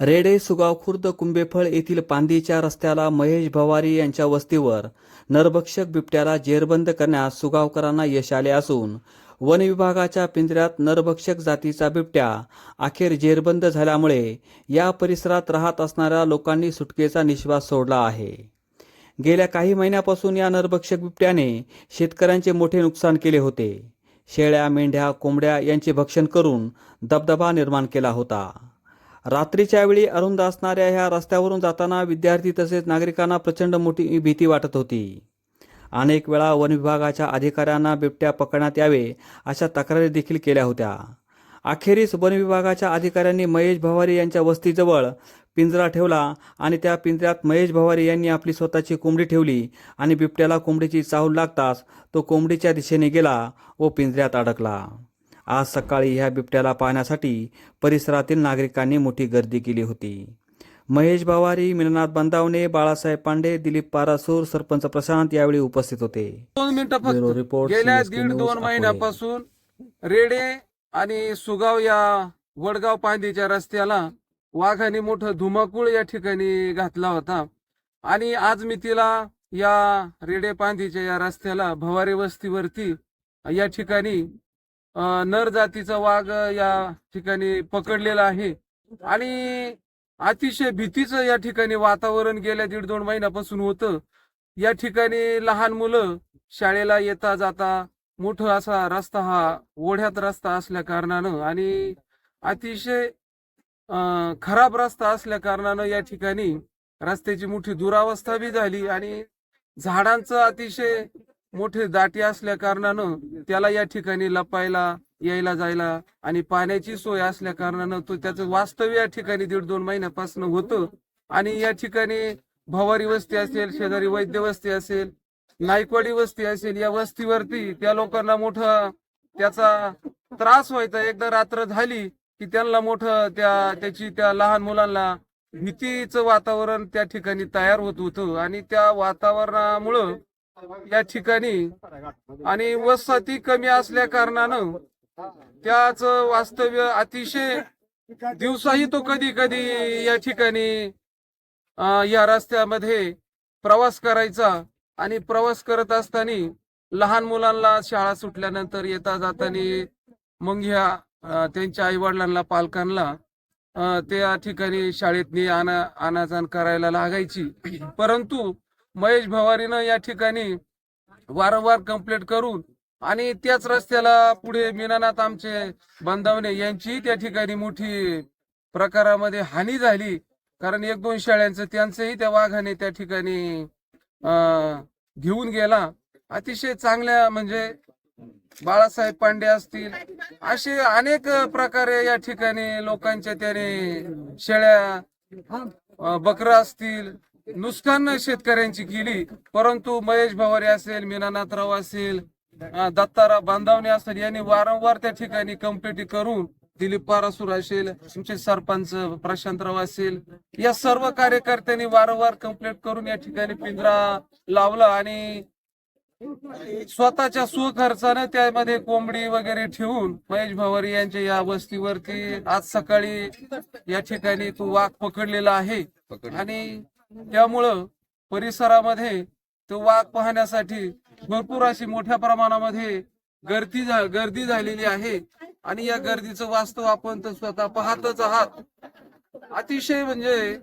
रेडे सुगाव खुर्द कुंभेफळ येथील पांदीच्या रस्त्याला महेश भवारी यांच्या वस्तीवर नरभक्षक बिबट्याला जेरबंद करण्यास सुगावकरांना यश आले असून वन विभागाच्या पिंजऱ्यात नरभक्षक जातीचा बिबट्या अखेर जेरबंद झाल्यामुळे या परिसरात राहत असणाऱ्या लोकांनी सुटकेचा निश्वास सोडला आहे. गेल्या काही महिन्यापासून या नरभक्षक बिबट्याने शेतकऱ्यांचे मोठे नुकसान केले होते. शेळ्या मेंढ्या कोंबड्या यांचे भक्षण करून दबदबा निर्माण केला होता. रात्रीच्या वेळी अरुंद असणाऱ्या ह्या रस्त्यावरून जाताना विद्यार्थी तसेच नागरिकांना प्रचंड मोठी भीती वाटत होती. अनेक वेळा वन विभागाच्या अधिकाऱ्यांना बिबट्या पकडण्यात यावे अशा तक्रारी देखील केल्या होत्या. अखेरीस वन विभागाच्या अधिकाऱ्यांनी महेश भवारी यांच्या वस्तीजवळ पिंजरा ठेवला आणि त्या पिंजऱ्यात महेश भवारी यांनी आपली स्वतःची कोंबडी ठेवली आणि बिबट्याला कोंबडीची चाहूल लागताच तो कोंबडीच्या दिशेने गेला व पिंजऱ्यात अडकला. आज सकाळी ह्या बिबट्याला पाहण्यासाठी परिसरातील नागरिकांनी मोठी गर्दी केली होती. महेश भवारी मिलनाथ बंदावणे बाळासाहेब पांडे दिलीप पारासूर सरपंच प्रशांत यावेळी उपस्थित होते. दोन मिनिटं फक्त. रिपोर्ट, गेल्या दीड दोन. महिन्यापासून रेडे आणि सुगाव या वडगाव पांदीच्या रस्त्याला वाघाने मोठं धुमाकूळ या ठिकाणी घातला होता. आणि आज मी तिला या रेडे पांदीच्या या रस्त्याला भवारी वस्तीवरती या ठिकाणी नर जातीचा वाघ या ठिकाणी पकडलेला आहे. आणि अतिशय भीतीचं या ठिकाणी वातावरण गेल्या दीड दोन महिन्यापासून होतं. या ठिकाणी लहान मुलं शाळेला येता जाता मोठं असा रस्ता हा ओढ्यात रस्ता असल्या कारणानं आणि अतिशय खराब रस्ता असल्या कारणानं या ठिकाणी रस्त्याची मोठी दुरावस्था बी झाली आणि झाडांचं अतिशय मोठे दाटी असल्या कारणानं त्याला या ठिकाणी लपायला यायला जायला आणि पाण्याची सोय असल्या कारणानं तो त्याचं वास्तव्य या ठिकाणी दीड दोन महिन्यापासून होतं. आणि या ठिकाणी भवारी वस्ती असेल शेजारी वैद्य वस्ती असेल नायकवाडी वस्ती असेल या वस्तीवरती त्या लोकांना मोठा त्याचा त्रास व्हायचा. एकदा रात्र झाली की त्यांना मोठं त्या त्याची त्या लहान मुलांना भीतीचं वातावरण त्या ठिकाणी तयार होत होतं. आणि त्या वातावरणामुळं या ठिकाणी आणि वसाहती कमी असल्या कारणानं त्याच वास्तव्य अतिशय दिवसाही तो कधी कधी या ठिकाणी या रस्त्यामध्ये प्रवास करायचा आणि प्रवास करत असताना लहान मुलांना शाळा सुटल्यानंतर येता जाताना मग ह्या त्यांच्या आई वडिलांना पालकांना त्या ठिकाणी शाळेत आणा आणाजाण करायला लागायची. परंतु महेश भवारीनं या ठिकाणी वारंवार कंप्लेंट करून आणि त्याच रस्त्याला पुढे मीनानाथ आमचे बांधवणे यांची त्या ठिकाणी मोठी प्रकारामध्ये हानी झाली. कारण एक दोन शाळांचं त्यांचंही त्या वाघाने त्या ठिकाणी घेऊन गेला. अतिशय चांगल्या म्हणजे बाळासाहेब पांडे असतील असे अनेक प्रकारे या ठिकाणी लोकांच्या त्याने शेळ्या बकरा बकरं असतील नुकसान शेतकऱ्यांची केली. परंतु महेश भवारी असेल मीनानाथराव असेल दत्ताराव बांधावणे असेल यांनी वारंवार त्या ठिकाणी कंप्लेंट करून दिलीप पारासूर असेल तुमचे सरपंच प्रशांतराव असेल या सर्व कार्यकर्त्यांनी वारंवार कंप्लेंट करून या ठिकाणी पिंजरा लावला आणि स्वतःच्या स्वखर्चानं त्यामध्ये कोंबडी वगैरे ठेवून महेश भवारी यांच्या या वस्तीवरती आज सकाळी या ठिकाणी तो वाघ पकडलेला आहे. आणि त्यामुळं परिसरामध्ये तो वाघ पाहण्यासाठी भरपूर अशी मोठ्या प्रमाणामध्ये गर्दी गर्दी झालेली आहे. आणि या गर्दीचं वास्तव आपण तर स्वतः पाहतच आहात. अतिशय म्हणजे